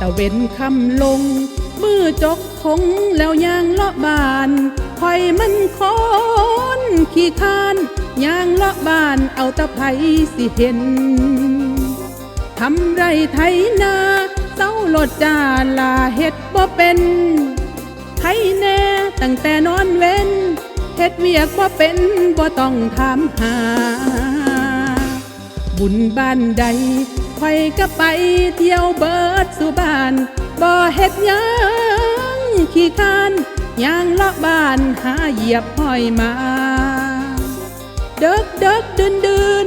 ตะเว้นคำลง มือจกคงแล้วยางเลาะบานคอยมันคอนขี้คานยางเลาะบานเอาตะไผสิเห็นทำไรไถนาเศร้าโลดจาลาเฮ็ดบ่เป็นไถแน่ตั้งแต่นอนเว้นเฮ็ดเวียกบ่เป็นบ่ต้องถามหา บุญบ้านใด คอยก็ไปเที่ยวเบิดสู่บ้านบ่เฮ็ดยังขี้คานยางเลาะบ้านหาเหยียบห้อยมา เดิกเดิกเดินเดิน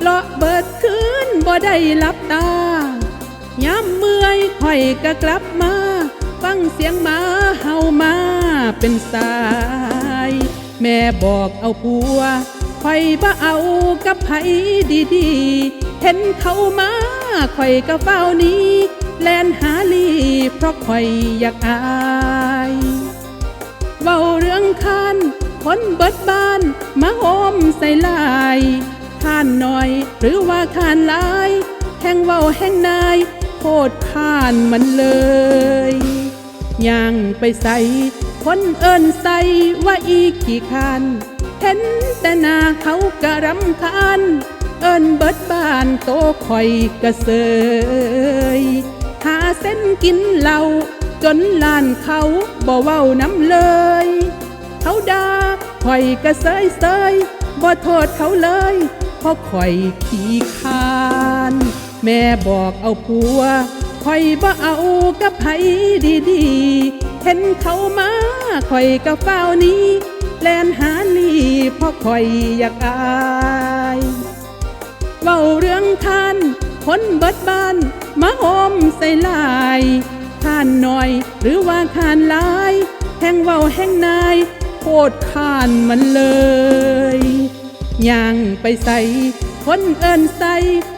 เลาะเบิดคืนบ่ได้หลับตายามเมื่อยค่อยก็กลับมา ฟังเสียงหมาเห่ามาเป็นสาย แม่บอกเอาผัวค่อยบ่เอากับไผดีๆ เห็นเขามา ค่อยก็เฝ้านี้ แลนหาลีเพราะค่อยอยากอายเว้าเรื่องคานคนเบิดบ้านมาโฮมใส่ลายคานหน่อย หรือว่าคานลาย แห่งเว้าแห่งนายโคตรคานมันเลยย่างไปใส่คนเอิ้นใส่ว่าอีขี้คานเห็นแต่นาเขากะรำคาญ เอิ้นเบิดบ้านโตคอยกระเซยหาเส้นกินเหล้าจนลานเขาบ่เว้าน้ำเลย เขาด่าข่อยกระเซยเซยบ่โทษเขาเลย เพราะข่อยขี้คาน แม่บอกเอาผัวข่อยบ่เอากับไผดีๆ เห็นเขามาข่อยก็เฝ้านี้ แลนหาลีเพราะข่อยอยากอาย เว้าเรื่องท่านคนเบิดบ้านมาโฮมใส่ลายท่านหน่อยหรือว่าท่านลาย แห่งเว้าแห่งนายโคตรขานมันเลยย่างไปใส่คนเอินใส่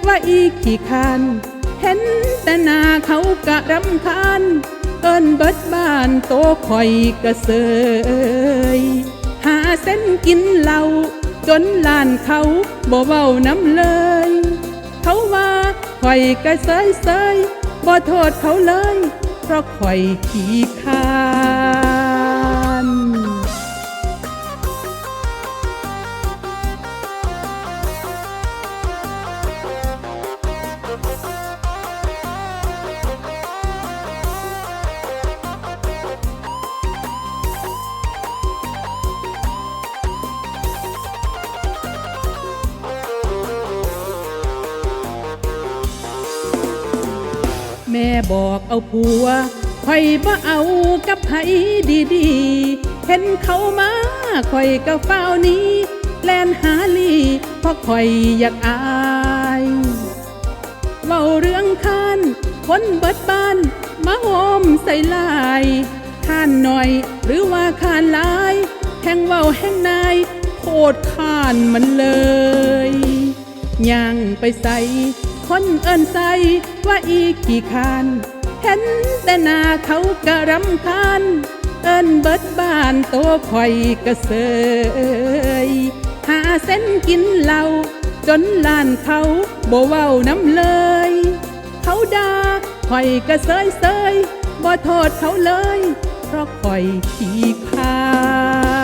ว่าอีขี้คานเห็นแต่หน้าเขากะรำคาญเอินเบิดบ้านโตคอยกระเซยหาเส้นกินเหล้า จนลานเขาบ่เว้าน้ำเลย เขาว่าข่อยกะเซยเซยบ่โทษเขาเลย เพราะข่อยขี้คา แม่บอกเอาผัวข่อยบ่เอากับไผดีๆ เห็นเขามาข่อยก็เฝ้านี้ แลนหาลีเพราะข่อยอยากอายเว้าเรื่องขานคนเบิดบ้านมาโฮมใส่ลายข้านหน่อยหรือว่าข้านลายแห่งเว้าแห่งนายโคตรขานมันเลยย่างไปใส่ คนเอินใส่ว่าอีขี้คานเห็นแต่นาเขากระรำคาญ เอินเบิดบ้านโตคอยกระเซยหาเส้นกินเหล้าจนลานเขาบ่เว้าน้ำเลย เขาด่าคอยกระเซยเซยบ่โทษเขาเลย เพราะคอยขี้คาน